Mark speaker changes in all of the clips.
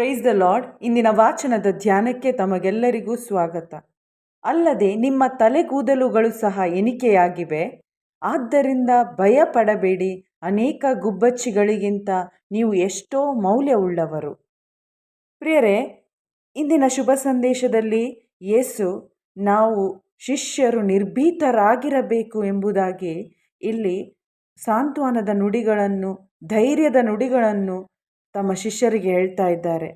Speaker 1: Praise the lord ಇಂದಿನ ವಾಚನದ ಧ್ಯಾನಕ್ಕೆ ತಮಗೆಲ್ಲರಿಗೂ ಸ್ವಾಗತ. ಅಲ್ಲದೆ ನಿಮ್ಮ ತಲೆಗೂದಲುಗಳು ಸಹ ಎಣಿಕೆಯಾಗಿವೆ. ಆದ್ದರಿಂದ ಭಯ ಪಡಬೇಡಿ ಅನೇಕ ಗುಬ್ಬಚ್ಚಿಗಳಿಗಿಂತ ನೀವು ಎಷ್ಟೋ ಮೌಲ್ಯವುಳ್ಳವರು. ಪ್ರಿಯರೇ, ಇಂದಿನ ಶುಭ ಸಂದೇಶದಲ್ಲಿ ಯೇಸು ನಾವು ಶಿಷ್ಯರು ನಿರ್ಭೀತರಾಗಿರಬೇಕು ಎಂಬುದಾಗಿ ಇಲ್ಲಿ ಸಾಂತ್ವನದ ನುಡಿಗಳನ್ನು, ಧೈರ್ಯದ ನುಡಿಗಳನ್ನು ತಮ್ಮ ಶಿಷ್ಯರಿಗೆ ಹೇಳ್ತಾ ಇದ್ದಾರೆ.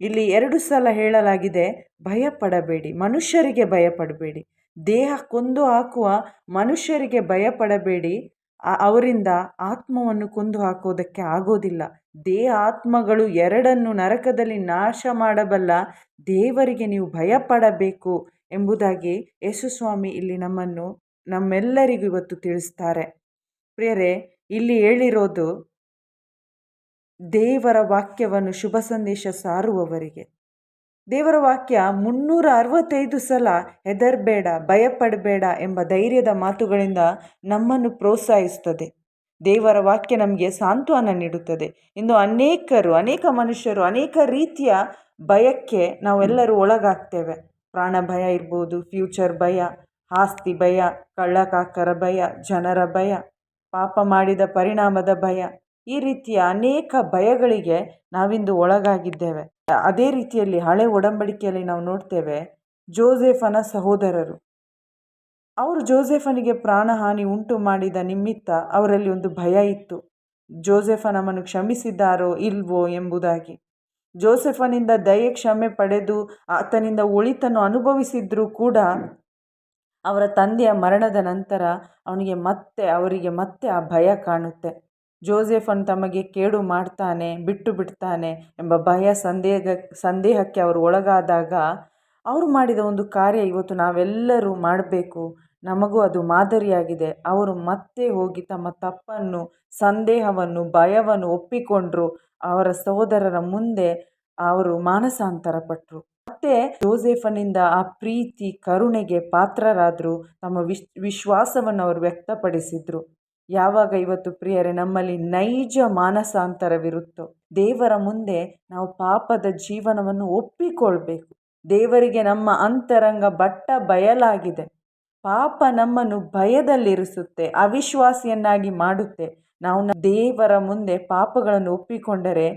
Speaker 1: ಇಲ್ಲಿ ಎರಡು ಸಲ ಹೇಳಲಾಗಿದೆ, ಭಯಪಡಬೇಡಿ, ಮನುಷ್ಯರಿಗೆ ಭಯಪಡಬೇಡಿ. ದೇಹ ಕೊಂದು ಹಾಕುವ ಮನುಷ್ಯರಿಗೆ ಭಯಪಡಬೇಡಿ. ಅವರಿಂದ ಆತ್ಮವನ್ನು ಕೊಂದು ಹಾಕೋದಕ್ಕೆ ಆಗೋದಿಲ್ಲ. ದೇಹ ಆತ್ಮಗಳು ಎರಡನ್ನು ನರಕದಲ್ಲಿ ನಾಶ ಮಾಡಬಲ್ಲ, ದೇವರಿಗೆ ನೀವು ಭಯಪಡಬೇಕು ಎಂಬುದಾಗಿ ಯೇಸುಸ್ವಾಮಿ ಇಲ್ಲಿ ನಮ್ಮನ್ನು, ನಮ್ಮೆಲ್ಲರಿಗೂ ಇವತ್ತು ತಿಳಿಸ್ತಾರೆ. ಪ್ರಿಯರೇ, ಇಲ್ಲಿ ಹೇಳಿರೋದು ದೇವರ ವಾಕ್ಯವನ್ನು ಶುಭ ಸಂದೇಶ ಸಾರುವವರಿಗೆ. ದೇವರ ವಾಕ್ಯ ಮುನ್ನೂರ ಅರವತ್ತೈದು ಸಲ ಹೆದರಬೇಡ, ಭಯಪಡಬೇಡ ಎಂಬ ಧೈರ್ಯದ ಮಾತುಗಳಿಂದ ನಮ್ಮನ್ನು ಪ್ರೋತ್ಸಾಹಿಸುತ್ತದೆ. ದೇವರ ವಾಕ್ಯ ನಮಗೆ ಸಾಂತ್ವನ ನೀಡುತ್ತದೆ. ಇಂದು ಅನೇಕರು, ಅನೇಕ ಮನುಷ್ಯರು, ಅನೇಕ ರೀತಿಯ ಭಯಕ್ಕೆ ನಾವೆಲ್ಲರೂ ಒಳಗಾಗ್ತೇವೆ. ಪ್ರಾಣ ಭಯ ಇರ್ಬೋದು, ಫ್ಯೂಚರ್ ಭಯ, ಆಸ್ತಿ ಭಯ, ಕಳ್ಳಕಾಕರ ಭಯ, ಜನರ ಭಯ, ಪಾಪ ಮಾಡಿದ ಪರಿಣಾಮದ ಭಯ ಈ ರೀತಿಯ ಅನೇಕ ಭಯಗಳಿಗೆ ನಾವಿಂದು ಒಳಗಾಗಿದ್ದೇವೆ. ಅದೇ ರೀತಿಯಲ್ಲಿ ಹಳೆ ಒಡಂಬಡಿಕೆಯಲ್ಲಿ ನಾವು ನೋಡ್ತೇವೆ ಜೋಸೆಫನ ಸಹೋದರರು. ಅವರು ಜೋಸೆಫನಿಗೆ ಪ್ರಾಣಹಾನಿ ಉಂಟು ಮಾಡಿದ ನಿಮಿತ್ತ ಅವರಲ್ಲಿ ಒಂದು ಭಯ ಇತ್ತು. ಜೋಸೆಫ ನಮ್ಮನ್ನು ಕ್ಷಮಿಸಿದ್ದಾರೋ ಇಲ್ವೋ ಎಂಬುದಾಗಿ. ಜೋಸೆಫನಿಂದ ದಯೆ, ಕ್ಷಮೆ ಪಡೆದು ಆತನಿಂದ ಒಳಿತನ್ನು ಅನುಭವಿಸಿದ್ರೂ ಕೂಡ ಅವರ ತಂದೆಯ ಮರಣದ ನಂತರ ಅವನಿಗೆ ಮತ್ತೆ, ಅವರಿಗೆ ಮತ್ತೆ ಆ ಭಯ ಕಾಣುತ್ತೆ. ಜೋಸೆಫನ್ ತಮಗೆ ಕೇಡು ಮಾಡ್ತಾನೆ, ಬಿಟ್ಟು ಬಿಡ್ತಾನೆ ಎಂಬ ಭಯ ಸಂದೇಹ ಸಂದೇಹಕ್ಕೆ ಅವರು ಒಳಗಾದಾಗ ಅವರು ಮಾಡಿದ ಒಂದು ಕಾರ್ಯ ಇವತ್ತು ನಾವೆಲ್ಲರೂ ಮಾಡಬೇಕು. ನಮಗೂ ಅದು ಮಾದರಿಯಾಗಿದೆ. ಅವರು ಮತ್ತೆ ಹೋಗಿ ತಮ್ಮ ತಪ್ಪನ್ನು, ಸಂದೇಹವನ್ನು, ಭಯವನ್ನು ಒಪ್ಪಿಕೊಂಡ್ರು. ಅವರ ಸಹೋದರರ ಮುಂದೆ ಅವರು ಮಾನಸಾಂತರ ಪಟ್ಟರು ಮತ್ತೆ ಜೋಸೆಫನಿಂದ ಆ ಪ್ರೀತಿ, ಕರುಣೆಗೆ ಪಾತ್ರರಾದರು. ತಮ್ಮ ವಿಶ್, ವಿಶ್ವಾಸವನ್ನು ಅವರು ವ್ಯಕ್ತಪಡಿಸಿದ್ರು. ಯಾವಾಗ ಇವತ್ತು ಪ್ರಿಯರೇ, ನಮ್ಮಲ್ಲಿ ನೈಜ ಮಾನಸಾಂತರವಿರುತ್ತೋ ದೇವರ ಮುಂದೆ ನಾವು ಪಾಪದ ಜೀವನವನ್ನು ಒಪ್ಪಿಕೊಳ್ಬೇಕು. ದೇವರಿಗೆ ನಮ್ಮ ಅಂತರಂಗ ಬಟ್ಟ ಬಯಲಾಗಿದೆ. ಪಾಪ ನಮ್ಮನ್ನು ಭಯದಲ್ಲಿರಿಸುತ್ತೆ, ಅವಿಶ್ವಾಸಿಯನ್ನಾಗಿ ಮಾಡುತ್ತೆ. ನಾವು ದೇವರ ಮುಂದೆ ಪಾಪಗಳನ್ನು ಒಪ್ಪಿಕೊಂಡರೆ,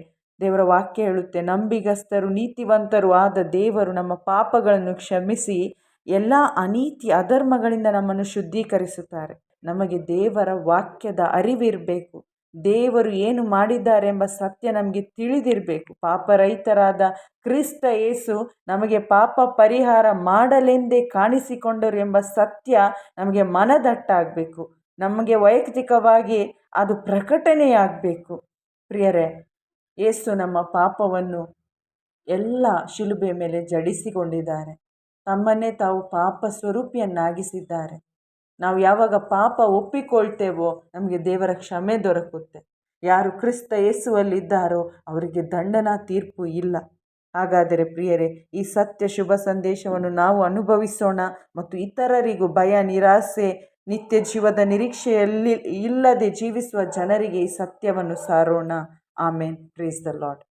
Speaker 1: ದೇವರ ವಾಕ್ಯ ಹೇಳುತ್ತೆ, ನಂಬಿಗಸ್ತರು, ನೀತಿವಂತರು ಆದ ದೇವರು ನಮ್ಮ ಪಾಪಗಳನ್ನು ಕ್ಷಮಿಸಿ, ಎಲ್ಲ ಅನೀತಿ, ಅಧರ್ಮಗಳಿಂದ ನಮ್ಮನ್ನು ಶುದ್ಧೀಕರಿಸುತ್ತಾರೆ. ನಮಗೆ ದೇವರ ವಾಕ್ಯದ ಅರಿವಿರಬೇಕು. ದೇವರು ಏನು ಮಾಡಿದ್ದಾರೆ ಎಂಬ ಸತ್ಯ ನಮಗೆ ತಿಳಿದಿರಬೇಕು. ಪಾಪರಹಿತರಾದ ಕ್ರಿಸ್ತ ಯೇಸು ನಮಗೆ ಪಾಪ ಪರಿಹಾರ ಮಾಡಲೆಂದೇ ಕಾಣಿಸಿಕೊಂಡರು ಎಂಬ ಸತ್ಯ ನಮಗೆ ಮನದಟ್ಟಾಗಬೇಕು. ನಮಗೆ ವೈಯಕ್ತಿಕವಾಗಿ ಅದು ಪ್ರಕಟಣೆಯಾಗಬೇಕು. ಪ್ರಿಯರೇ, ಯೇಸು ನಮ್ಮ ಪಾಪವನ್ನು ಎಲ್ಲ ಶಿಲುಬೆ ಮೇಲೆ ಜಡಿಸಿಕೊಂಡಿದ್ದಾರೆ. ತಮ್ಮನ್ನೇ ತಾವು ಪಾಪ ಸ್ವರೂಪಿಯನ್ನಾಗಿಸಿದ್ದಾರೆ. ನಾವು ಯಾವಾಗ ಪಾಪ ಒಪ್ಪಿಕೊಳ್ತೇವೋ ನಮಗೆ ದೇವರ ಕ್ಷಮೆ ದೊರಕುತ್ತೆ. ಯಾರು ಕ್ರಿಸ್ತ ಯೇಸುವಲ್ಲಿದ್ದಾರೋ ಅವರಿಗೆ ದಂಡನ ತೀರ್ಪು ಇಲ್ಲ. ಹಾಗಾದರೆ ಪ್ರಿಯರೇ, ಈ ಸತ್ಯ ಶುಭ ಸಂದೇಶವನ್ನು ನಾವು ಅನುಭವಿಸೋಣ ಮತ್ತು ಇತರರಿಗೂ ಭಯ, ನಿರಾಸೆ, ನಿತ್ಯ ಜೀವದ ನಿರೀಕ್ಷೆಯಲ್ಲಿ ಇಲ್ಲದೆ ಜೀವಿಸುವ ಜನರಿಗೆ ಈ ಸತ್ಯವನ್ನು ಸಾರೋಣ. ಆಮೇನ್. Praise the Lord